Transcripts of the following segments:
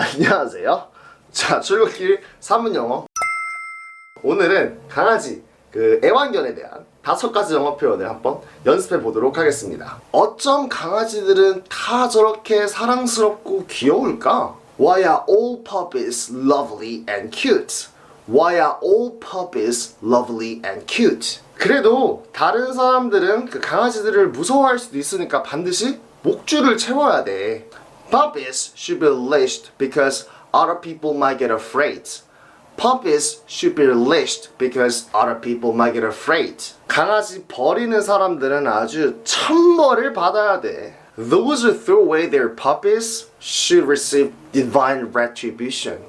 안녕하세요. 자, 출근길 사문 영어. 오늘은 강아지 그 애완견에 대한 다섯 가지 영어 표현을 한번 연습해 보도록 하겠습니다. 어쩜 강아지들은 다 저렇게 사랑스럽고 귀여울까? Why are all puppies lovely and cute? Why are all puppies lovely and cute? 그래도 다른 사람들은 그 강아지들을 무서워할 수도 있으니까 반드시 목줄을 채워야 돼. Puppies should be leashed because other people might get afraid. Puppies should be leashed because other people might get afraid. 강아지 버리는 사람들은 아주 천벌을 받아야 돼. Those who throw away their puppies should receive divine retribution.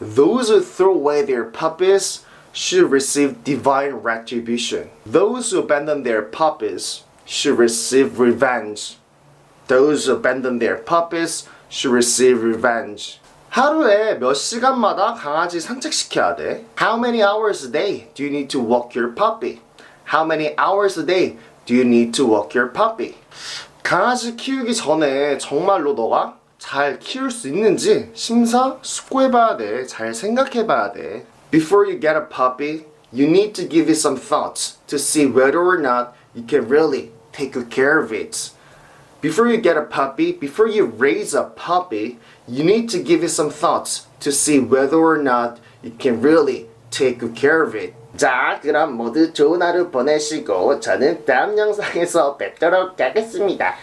Those who throw away their puppies should receive divine retribution. Those who abandon their puppies should receive revenge. Those who abandon their puppies should receive revenge. 하루에 몇 시간마다 강아지 산책시켜야 돼? How many hours a day do you need to walk your puppy? How many hours a day do you need to walk your puppy? 강아지 키우기 전에 정말로 너가 잘 키울 수 있는지 심사숙고해봐야 돼. 잘 생각해봐야 돼. Before you get a puppy, you need to give it some thoughts to see whether or not you can really take good care of it. Before you get a puppy, before you raise a puppy, you need to give it some thoughts to see whether or not you can really take good care of it. 자, 그럼 모두 좋은 하루 보내시고 저는 다음 영상에서 뵙도록 하겠습니다.